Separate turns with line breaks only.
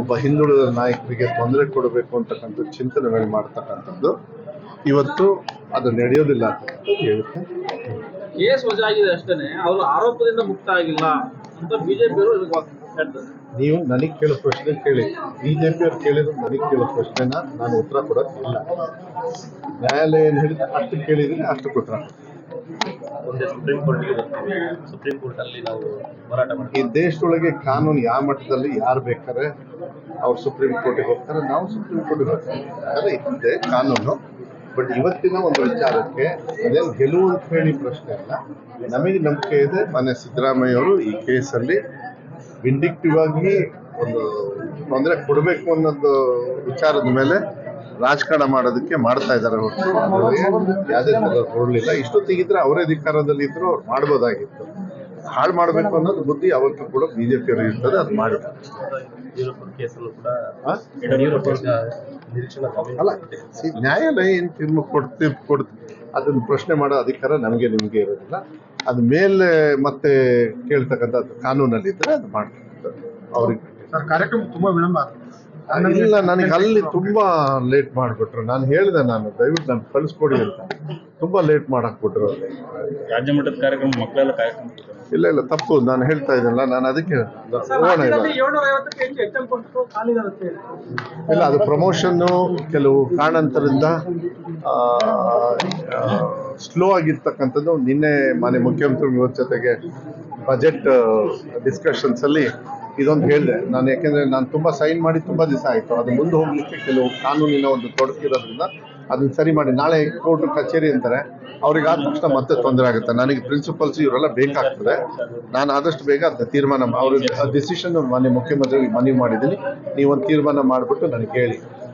ಒಬ್ಬ ಹಿಂದುಳಿದ ನಾಯಕರಿಗೆ ತೊಂದರೆ ಕೊಡಬೇಕು ಅಂತಕ್ಕಂಥ ಚಿಂತನೆಗಳು ಮಾಡ್ತಕ್ಕಂಥದ್ದು. ಇವತ್ತು ಅದು ನಡೆಯೋದಿಲ್ಲ ಅಂತ ಹೇಳುತ್ತೆ.
ಕೇಸ್ ವಜಾ ಆಗಿದೆ ಅಷ್ಟೇನೆ ಅವರು ಆರೋಪದಿಂದ ಮುಕ್ತ ಆಗಿಲ್ಲ ಅಂತ ಬಿಜೆಪಿಯವರು ಹೇಳ್ತಾರೆ.
ನೀವು ನನಗೆ ಕೇಳೋ ಪ್ರಶ್ನೆ ಕೇಳಿ. ಬಿಜೆಪಿ ಅವ್ರು ಕೇಳಿದ್ರು ನನಗೆ ಕೇಳೋ ಪ್ರಶ್ನೆನ ನಾನು ಉತ್ತರ ಕೊಡೋಕ್ಕಿಲ್ಲ ನ್ಯಾಯಾಲಯ ಏನು ಹೇಳಿದ್ರೆ ಅಷ್ಟು ಕೇಳಿದ್ರೆ ಅಷ್ಟು ಉತ್ತರ
ಮುಂದೆ ಸುಪ್ರೀಂ ಕೋರ್ಟ್ಗೆ ಹೋಗ್ತೀವಿ. ಸುಪ್ರೀಂ ಕೋರ್ಟ್ ನಾವು ಹೋರಾಟ
ಈ
ಮಾಡ್ತೀವಿ
ದೇಶದೊಳಗೆ ಕಾನೂನು ಯಾವ ಮಟ್ಟದಲ್ಲಿ ಯಾರು ಬೇಕಾದ್ರೆ ಅವ್ರು ಸುಪ್ರೀಂ ಕೋರ್ಟಿಗೆ ಹೋಗ್ತಾರೆ, ನಾವು ಸುಪ್ರೀಂ ಕೋರ್ಟಿಗೆ ಹೋಗ್ತೀವಿ. ಅದೇ ಇದೆ ಕಾನೂನು. ಬಟ್ ಇವತ್ತಿನ ಒಂದು ವಿಚಾರಕ್ಕೆ ಅದೇನು ಗೆಲುವು ಅಂತ ಹೇಳಿ ಪ್ರಶ್ನೆ ಅಲ್ಲ. ನಮಗೆ ನಂಬಿಕೆ ಇದೆ. ಮನೆ ಸಿದ್ದರಾಮಯ್ಯ ಅವರು ಈ ಕೇಸಲ್ಲಿ ವಿಂಡಿಕ್ಟಿವ್ ಆಗಿ ಒಂದು ತೊಂದರೆ ಕೊಡಬೇಕು ಅನ್ನೋದು ವಿಚಾರದ ಮೇಲೆ ರಾಜಕಾರಣ ಮಾಡೋದಕ್ಕೆ ಮಾಡ್ತಾ ಇದ್ದಾರೆ ಹೊರತು ಯಾವುದೇ ಕೊಡಲಿಲ್ಲ. ಇಷ್ಟೊತ್ತಿಗಿದ್ರೆ ಅವರೇ ಅಧಿಕಾರದಲ್ಲಿ ಇದ್ರು ಅವ್ರು ಮಾಡ್ಬೋದಾಗಿತ್ತು. ಹಾಳು ಮಾಡಬೇಕು ಅನ್ನೋದು ಬುದ್ಧಿ ಯಾವತ್ತೂ ಕೂಡ ಬಿಜೆಪಿ ಅವರು ಇರ್ತದೆ, ಅದು
ಮಾಡಿ
ಅಲ್ಲ ನ್ಯಾಯಾಲಯ ಏನು ತೀರ್ಮ ಕೊಡ್ತಿ, ಕೊಡ್, ಅದನ್ನು ಪ್ರಶ್ನೆ ಮಾಡೋ ಅಧಿಕಾರ ನಮಗೆ, ನಿಮಗೆ ಇರೋದಿಲ್ಲ. ಅದು ಮೇಲೆ ಮತ್ತೆ ಕೇಳ್ತಕ್ಕಂಥ ಕಾನೂನಲ್ಲಿ ಇದ್ರೆ ಅದು ಮಾಡ್ತಾರೆ ಅವ್ರಿಗೆ
ಕಾರ್ಯಕ್ರಮ ತುಂಬಾ ವಿಳಂಬ ಆಗುತ್ತೆ.
ಇಲ್ಲ ನನಗೆ ಅಲ್ಲಿ ತುಂಬಾ ಲೇಟ್ ಮಾಡಿಬಿಟ್ರು ನಾನು ಹೇಳಿದೆ ನಾನು ದಯವಿಟ್ಟು ನಾನು ಕಳಿಸ್ಕೊಡಿ ಅಂತ. ತುಂಬಾ ಲೇಟ್ ಮಾಡಾಕ್ಬಿಟ್ರು.
ರಾಜ್ಯ ಮಟ್ಟದ ಕಾರ್ಯಕ್ರಮ ಮಕ್ಕಳೆಲ್ಲ ಕಾರ್ಯಕ್ರಮ
ಇಲ್ಲ ಇಲ್ಲ ತಪ್ಪು. ನಾನು ಹೇಳ್ತಾ ಇದ್ದಲ್ಲ ನಾನು ಅದಕ್ಕೆ ಹೋಗೋಣ ಇಲ್ಲ ಅದು ಪ್ರಮೋಷನ್ನು ಕೆಲವು ಕಾರಣಾಂತರದಿಂದ ಸ್ಲೋ ಆಗಿರ್ತಕ್ಕಂಥದ್ದು. ನಿನ್ನೆ ಮಾನ್ಯ ಮುಖ್ಯಮಂತ್ರಿ ಇವತ್ತು ಜೊತೆಗೆ ಬಜೆಟ್ ಡಿಸ್ಕಷನ್ಸ್ ಅಲ್ಲಿ ಇದೊಂದು ಹೇಳಿದೆ, ನಾನು ಯಾಕೆಂದ್ರೆ ನಾನು ತುಂಬಾ ಸೈನ್ ಮಾಡಿ ತುಂಬಾ ದಿವಸ ಆಯಿತು. ಅದು ಮುಂದೆ ಹೋಗ್ಲಿಕ್ಕೆ ಕೆಲವು ಕಾನೂನಿನ ಒಂದು ತೊಡಕಿರೋದ್ರಿಂದ ಅದನ್ನ ಸರಿ ಮಾಡಿ, ನಾಳೆ ಕೋರ್ಟ್ ಕಚೇರಿ ಅಂತಾರೆ, ಅವ್ರಿಗೆ ಆದ ತಕ್ಷಣ ಮತ್ತೆ ತೊಂದರೆ ಆಗುತ್ತೆ. ನನಗೆ ಪ್ರಿನ್ಸಿಪಲ್ಸ್ ಇವರೆಲ್ಲ ಬೇಕಾಗ್ತದೆ. ನಾನು ಆದಷ್ಟು ಬೇಗ ಅದನ್ನ ತೀರ್ಮಾನ ಅವ್ರಿಗೆ ಡಿಸಿಷನ್ ಮಾನ್ಯ ಮುಖ್ಯಮಂತ್ರಿಗೆ ಮನವಿ ಮಾಡಿದ್ದೀನಿ. ನೀವೊಂದು ತೀರ್ಮಾನ ಮಾಡಿಬಿಟ್ಟು ನನಗೆ ಹೇಳಿ.